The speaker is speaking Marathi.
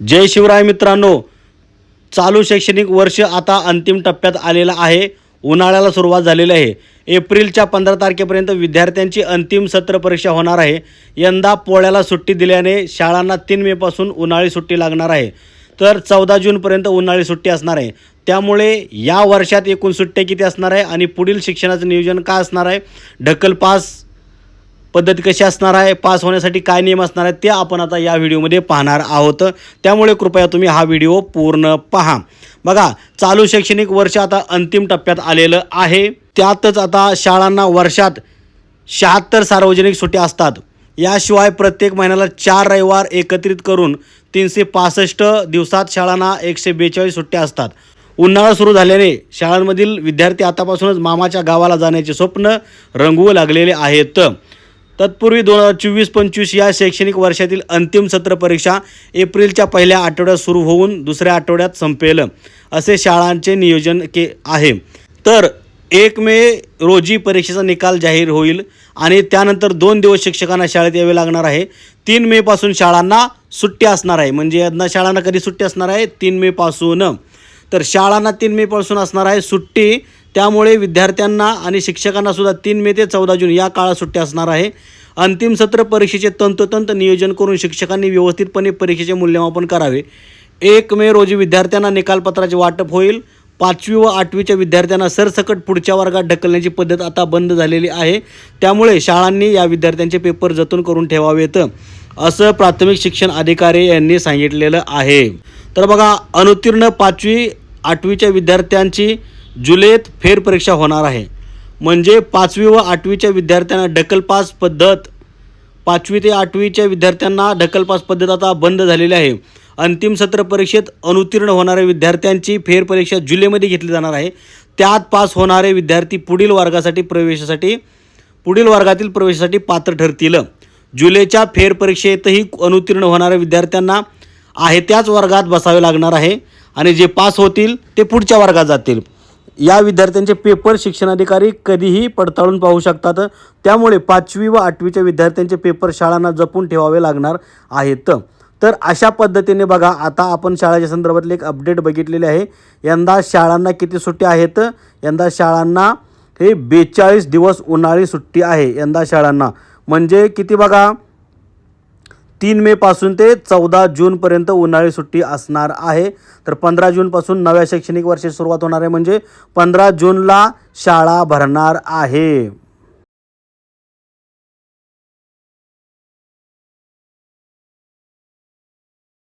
जय शिवराय मित्रांनो. चालू शैक्षणिक वर्ष आता अंतिम टप्प्यात आलेलं आहे. उन्हाळ्याला सुरुवात झालेली आहे. एप्रिलच्या पंधरा तारखेपर्यंत विद्यार्थ्यांची अंतिम सत्र परीक्षा होणार आहे. यंदा पोळ्याला सुट्टी दिल्याने शाळांना तीन मेपासून उन्हाळी सुट्टी लागणार आहे. तर चौदा जूनपर्यंत उन्हाळी सुट्टी असणार आहे. त्यामुळे या वर्षात एकूण सुट्ट्या किती असणार आहे आणि पुढील शिक्षणाचं नियोजन काय असणार आहे? ढकल पास पद्धती कशी असणार आहे पास होण्यासाठी काय नियम असणार आहेत ते आपण आता या व्हिडिओमध्ये पाहणार आहोत. त्यामुळे कृपया तुम्ही हा व्हिडिओ पूर्ण पहा. बघा चालू शैक्षणिक वर्ष आता अंतिम टप्प्यात आलेलं आहे. त्यातच आता शाळांना वर्षात शहात्तर सार्वजनिक सुट्ट्या असतात. याशिवाय प्रत्येक महिन्याला चार रविवार एकत्रित करून तीनशे पासष्ट दिवसात शाळांना एकशे बेचाळीस सुट्ट्या असतात. उन्हाळा सुरू झाल्याने शाळांमधील विद्यार्थी आतापासूनच मामाच्या गावाला जाण्याचे स्वप्न रंगवू लागलेले आहेत. तत्पूर्वी दोन हजार चोवीस पंचवीस या शैक्षणिक वर्षातील अंतिम सत्र परीक्षा एप्रिलच्या पहिल्या आठवड्यात सुरू होऊन दुसऱ्या आठवड्यात संपेल असे शाळांचे नियोजन के आहे. तर एक मे रोजी परीक्षेचा निकाल जाहीर होईल आणि त्यानंतर दोन दिवस शिक्षकांना शाळेत यावे लागणार आहे. तीन मेपासून शाळांना सुट्टी असणार आहे. म्हणजे यांना शाळांना कधी सुट्टी असणार आहे? तीन मेपासून तर शाळांना तीन मेपासून असणार आहे सुट्टी. त्यामुळे विद्यार्थ्यांना आणि शिक्षकांना सुद्धा तीन मे ते चौदा जून या काळात सुट्ट्या असणार आहे. अंतिम सत्र परीक्षेचे तंतोतंत नियोजन करून शिक्षकांनी व्यवस्थितपणे परीक्षेचे मूल्यमापन करावे. एक मे रोजी विद्यार्थ्यांना निकालपत्राचे वाटप होईल. पाचवी व आठवीच्या विद्यार्थ्यांना सरसकट पुढच्या वर्गात ढकलण्याची पद्धत आता बंद झालेली आहे. त्यामुळे शाळांनी या विद्यार्थ्यांचे पेपर जतन करून ठेवावेत असं प्राथमिक शिक्षण अधिकारी यांनी सांगितलेलं आहे. तर बघा अनुत्तीर्ण पाचवी आठवीच्या विद्यार्थ्यांची जुलैत फेरपरीक्षा होणार आहे. म्हणजे पाचवी व आठवीच्या विद्यार्थ्यांना ढकलपास पद्धत पाचवी ते आठवीच्या विद्यार्थ्यांना ढकलपास पद्धत आता बंद झालेली आहे. अंतिम सत्र परीक्षेत अनुत्तीर्ण होणाऱ्या विद्यार्थ्यांची फेरपरीक्षा जुलैमध्ये घेतली जाणार आहे. त्यात पास होणारे विद्यार्थी पुढील वर्गासाठी प्रवेशासाठी पुढील वर्गातील प्रवेशासाठी पात्र ठरतील. जुलैच्या फेरपरीक्षेतही अनुत्तीर्ण होणाऱ्या विद्यार्थ्यांना आहे त्याच वर्गात बसावे लागणार आहे. आणि जे पास होतील ते पुढच्या वर्गात जातील. या विद्यार्थ्यांचे पेपर शिक्षणाधिकारी कधीही पडताळून पाहू शकतात. त्यामुळे पाचवी व आठवीच्या विद्यार्थ्यांचे पेपर शाळांना जपून ठेवावे लागणार आहेत. तर अशा पद्धतीने बघा आता आपण शाळेच्या संदर्भातले एक अपडेट बघितलेले आहे. यंदा शाळांना किती सुट्टी आहेत? यंदा शाळांना हे बेचाळीस दिवस उन्हाळी सुट्टी आहे. यंदा शाळांना. म्हणजे किती बघा तीन मेपासून ते चौदा जूनपर्यंत उन्हाळी सुट्टी असणार आहे. तर पंधरा जूनपासून नव्या शैक्षणिक वर्षाची सुरुवात होणार आहे. म्हणजे पंधरा जूनला शाळा भरणार आहे.